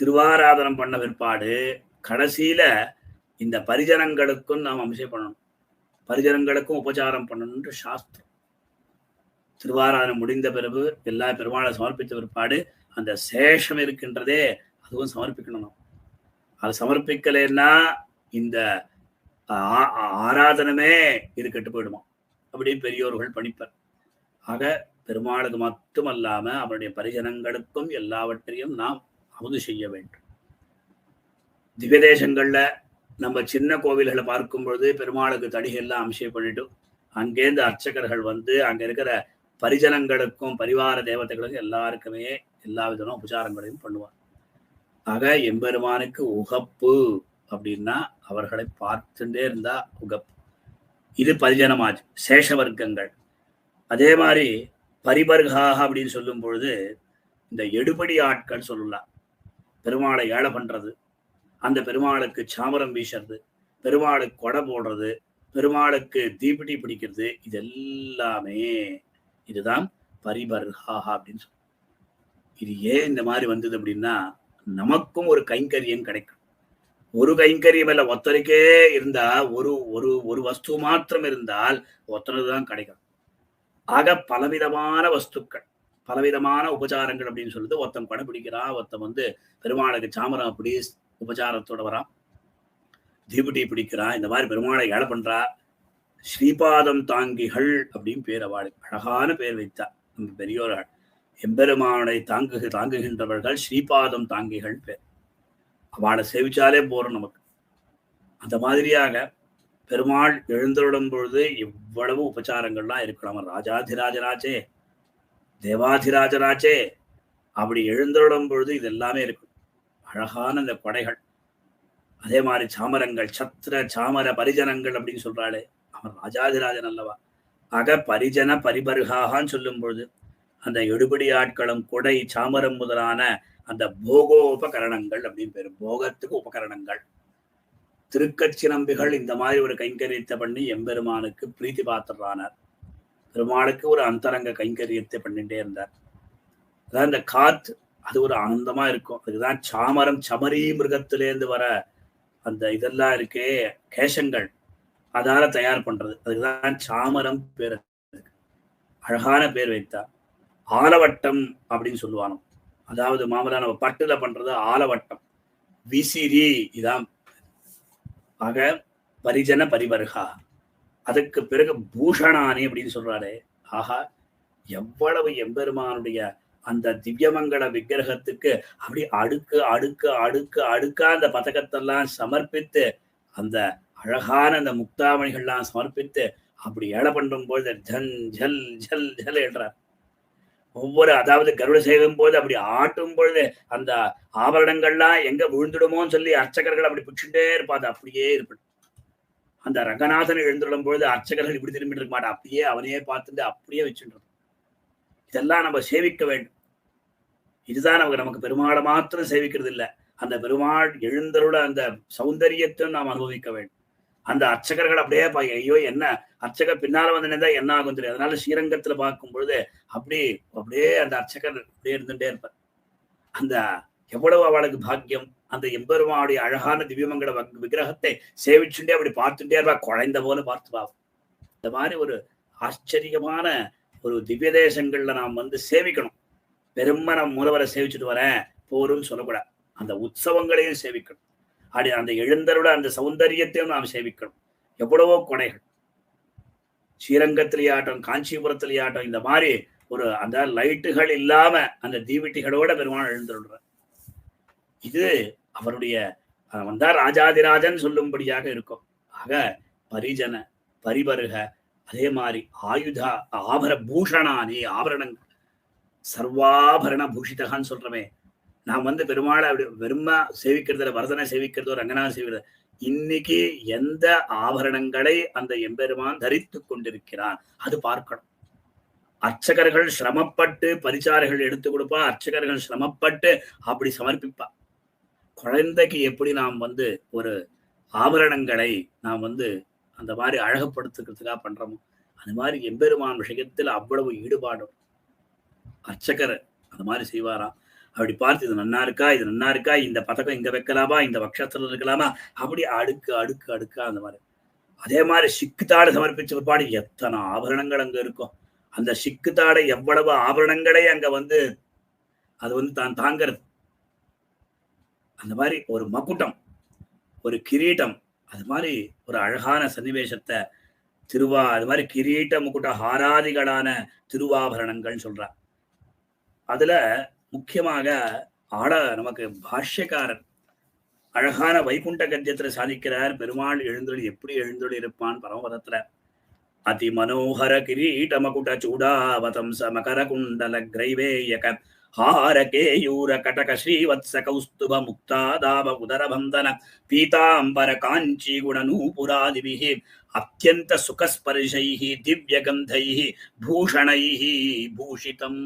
திருவாராதனம் பண்ண பிற்பாடு கடைசியில இந்த பரிஜனங்களுக்கும் நாம் அம்சம் பண்ணணும். பரிஜனங்களுக்கும் உபச்சாரம் பண்ணணும்ன்ற சாஸ்திரம். திருவாராதனம் முடிந்த பிறகு எல்லா பெருமாளை சமர்ப்பித்த பிற்பாடு அந்த சேஷம் இருக்கின்றதே அதுவும் சமர்ப்பிக்கணும் நாம். அது சமர்ப்பிக்கலைன்னா இந்த ஆ- ஆராதனமே இது கெட்டு போயிடுமா? அப்படி பெரியோர்கள் பணிப்பர். ஆக பெருமாளுக்கு மட்டுமல்லாம அவருடைய பரிஜனங்களுக்கும் எல்லாவற்றையும் நாம் அமுது செய்ய வேண்டும். திவதேசங்கள்ல நம்ம சின்ன கோவில்களை பார்க்கும் பொழுது பெருமாளுக்கு தடிகள்லாம் அம்சம் பண்ணிட்டு அங்கேருந்து அர்ச்சகர்கள் வந்து அங்க இருக்கிற பரிஜனங்களுக்கும் பரிவார தேவதைகளுக்கும் எல்லாருக்குமே எல்லா விதமான உபச்சாரங்களையும் பண்ணுவார். ஆக எம்பெருமானுக்கு உகப்பு அப்படின்னா அவர்களை பார்த்துட்டே இருந்தா உகப்பு. இது பரிஜனமாச்சு சேஷ வர்க்கங்கள் அதே மாதிரி பரிபர்காக அப்படின்னு சொல்லும் பொழுது இந்த எடுபடி ஆட்கள் சொல்லலாம். பெருமாளை ஏழை பண்றது. அந்த பெருமாளுக்கு சாமரம் வீசுறது பெருமாளுக்கு கொடை போடுறது பெருமாளுக்கு தீப்பிடி பிடிக்கிறது இது எல்லாமே இதுதான் பரிபர்காக அப்படின்னு சொல்லுவோம் இது ஏன் இந்த மாதிரி வந்தது அப்படின்னா நமக்கும் ஒரு கைங்கரியம் கிடைக்கும். ஒரு கைங்கரியம் இல்லை ஒத்தருக்கே இருந்தா ஒரு ஒரு ஒரு வஸ்து மாத்திரம் இருந்தால் ஒத்தனது தான் கிடைக்கும். ஆக பலவிதமான வஸ்துக்கள். பலவிதமான உபச்சாரங்கள் அப்படின்னு சொல்லிட்டு ஒருத்தன் கடைபிடிக்கிறான் ஒருத்தன் வந்து பெருமாளுக்கு சாமரம் அப்படி உபச்சாரத்தோட வரான். தீபுட்டி பிடிக்கிறான் இந்த மாதிரி பெருமாளை ஏழை பண்றா. ஸ்ரீபாதம் தாங்கிகள் அப்படின்னு பேர் அவள். அழகான பேர் வைத்தா நம்ம பெரியோர்கள் எம்பெருமானை தாங்கு தாங்குகின்றவர்கள் ஸ்ரீபாதம் தாங்கிகள் பேர். அவளை சேவிச்சாலே போறோம் நமக்கு. அந்த மாதிரியாக பெருமாள் எழுந்தருளும் பொழுது இவ்வளவு உபச்சாரங்கள்லாம் இருக்கலாம். ராஜாதிராஜராஜே தேவாதிராஜராஜே அப்படி எழுந்தருளும் பொழுது இது எல்லாமே இருக்கும். அழகான இந்த கொடைகள். அதே மாதிரி சாமரங்கள் சத்திர சாமர பரிஜனங்கள் அப்படின்னு சொல்றாளே. அவன் ராஜாதிராஜன் அல்லவா? அக பரிஜன பரிபருகாகான்னு சொல்லும் பொழுது அந்த எடுபடி ஆட்களும் கொடை சாமரம் முதலான அந்த போகோ உபகரணங்கள் அப்படின்னு பேர். போகத்துக்கு உபகரணங்கள். திருக்கச்சி நம்பிகள் இந்த மாதிரி ஒரு கைங்கரித்த பண்ணி எம்பெருமானுக்கு பிரீத்தி பாத்திரானார் பெருமாளுக்கு ஒரு அந்தரங்க கைங்கரியத்தை பண்ணிட்டே இருந்தார். அதான் இந்த காத்து அது ஒரு ஆனந்தமா இருக்கும். அதுக்குதான் சாமரம் சமரி மிருகத்திலேருந்து வர அந்த இதெல்லாம் இருக்கே கேசங்கள் அதால தயார் பண்றது. அதுக்குதான் சாமரம் பேர் அழகான பேர் வைத்தா. ஆலவட்டம் அப்படின்னு சொல்லுவானோ. அதாவது மாமலா நம்ம பட்டுல பண்றது ஆலவட்டம். விசிறி இதான் ஆக பரிஜன பரிவர்கா. அதுக்கு பிறகு பூஷணானி அப்படின்னு சொல்றாரு. ஆஹா எவ்வளவு எம்பெருமானுடைய அந்த திவ்யமங்கல விக்கிரகத்துக்கு அப்படி அடுக்கு அடுக்கு அடுக்கு அடுக்கா அந்த பதக்கத்தெல்லாம் சமர்ப்பித்து அந்த அழகான அந்த முக்தாமணிகள்லாம் சமர்ப்பித்து அப்படி ஏழை பண்ணும் போது ஜல் ஜல் ஜல் ஜல் என்றார். ஒவ்வொரு அதாவது கருட செய்யும் போது அப்படி ஆட்டும் பொழுது அந்த ஆபரணங்கள்லாம் எங்க விழுந்துடுமோன்னு சொல்லி அர்ச்சகர்கள் அப்படி பிடிச்சுட்டே இருப்பாது அப்படியே இருப்பது அந்த ரங்கநாதனை எழுந்துடும் பொழுது அர்ச்சகர்கள் இப்படி திரும்பிட்டு இருக்க மாட்டா. அப்படியே அவனையே பார்த்துட்டு அப்படியே வச்சுட்டு இதெல்லாம் நம்ம சேவிக்க வேண்டும். இதுதான் நமக்கு நமக்கு பெருமாளை மாத்திரம் சேவிக்கிறது இல்லை. அந்த பெருமாள் எழுந்தருட அந்த சௌந்தரியத்தை நாம் அனுபவிக்க வேண்டும். அந்த அர்ச்சகர்கள் அப்படியே பா ஐயோ என்ன? அர்ச்சகர் பின்னால வந்து நின்றா என்ன ஆகும் தெரியும் அதனால ஸ்ரீரங்கத்துல பார்க்கும் பொழுது அப்படி அப்படியே அந்த அர்ச்சகர் அப்படியே இருந்துட்டே இருப்பார். அந்த எவ்வளவு அவளுக்கு பாக்கியம்? அந்த எம்பெருமாவுடைய அழகான திவ்யமங்கல விக்கிரகத்தை சேவிச்சுட்டே அப்படி பார்த்துட்டே இருப்பா. குழந்த போல பார்த்துவா இந்த மாதிரி ஒரு ஆச்சரியமான ஒரு திவ்ய தேசங்கள்ல நாம் வந்து சேவிக்கணும். பெருமை நம்ம மூலவரை சேவிச்சுட்டு வரேன் போரும் சொல்லக்கூடாது. அந்த உற்சவங்களையும் சேவிக்கணும். அப்படி அந்த எழுந்தரோட அந்த சௌந்தரியத்தையும் நாம் சேவிக்கணும். எவ்வளவோ கொடைகள். ஸ்ரீரங்கத்திலேயாட்டம் காஞ்சிபுரத்திலேயாட்டம் இந்த மாதிரி ஒரு அந்த லைட்டுகள் இல்லாம அந்த தீவிட்டிகளோட பெருமாள் எழுந்தருள்ற இது அவருடைய வந்தார் ராஜாதிராஜன் சொல்லும்படியாக இருக்கும். ஆக பரிஜன பரிபருக அதே மாதிரி ஆயுதா ஆபர பூஷணானி ஆபரணங்கள் சர்வாபரண பூஷிதகான்னு சொல்றமே. நாம் வந்து பெருமாளை அப்படி வெறுமா சேவிக்கிறதுல வரதனை சேவிக்கிறதோ அங்கனா சேவிக்கிறது இன்னைக்கு எந்த ஆபரணங்களை அந்த எம்பெருமான் தரித்து கொண்டிருக்கிறான்? அது பார்க்கணும். அர்ச்சகர்கள் சிரமப்பட்டு பரிசாரைகள் எடுத்து கொடுப்பா அர்ச்சகர்கள் சிரமப்பட்டு அப்படி சமர்ப்பிப்பா. குழந்தைக்கு எப்படி நாம் வந்து ஒரு ஆபரணங்களை நாம் வந்து அந்த மாதிரி அழகுப்படுத்துக்கிறதுக்காக பண்றோமோ அது மாதிரி எம்பெருமான் விஷயத்தில் அவ்வளவு ஈடுபாடும். அர்ச்சகர் அந்த மாதிரி செய்வாராம். அப்படி பார்த்து இது நன்னா இருக்கா? இது நன்னா இருக்கா? இந்த பதக்கம் இங்க வைக்கலாமா? இந்த பக்ஷத்துல இருக்கலாமா? அப்படி அடுக்கு அடுக்கு அடுக்கா அந்த மாதிரி. அதே மாதிரி சிக்குத்தாடை சமர்ப்பிச்ச பாடு எத்தனை ஆபரணங்கள் அங்க இருக்கும். அந்த சிக்குத்தாடை எவ்வளவு ஆபரணங்களே அங்க வந்து அது வந்து தான் தாங்கிறது. அந்த மாதிரி ஒரு மகுட்டம் ஒரு கிரீட்டம் அது மாதிரி ஒரு அழகான சன்னிவேசத்தை திருவா அது மாதிரி கிரீட்ட முக்குட்ட ஹாராதிகளான திருவாபரணங்கள்னு சொல்றார். அதுல முக்கியமாக ஆட நமக்கு பாஷ்யக்காரன் அழகான வைகுண்ட கத்தியத்துல சாதிக்கிறார். பெருமாள் எழுந்தொழி எப்படி எழுந்தொழி இருப்பான்? பரமபதத்துல. அதி மனோகர கிரீட்ட மகுட சூடாவதம் மகர குண்டல கிரைவேயக ಹಾರ ಕೇಯೂರ ಕಟಕ ಶ್ರೀವತ್ಸ ಕೌಸ್ತುಭ ಮುಕ್ತಾದಾವ ಉದರ ಬಂಧನ ಪೀತಾಂಬರ ಕಾಂಚಿ ಗುಣನೂಪುರಾದಿಭಿ ಅತ್ಯಂತ ಸುಖಸ್ಪರ್ಶೈ ದಿವ್ಯಗಂಧೈ ಭೂಷಣೈ ಭೂಷಿತಂ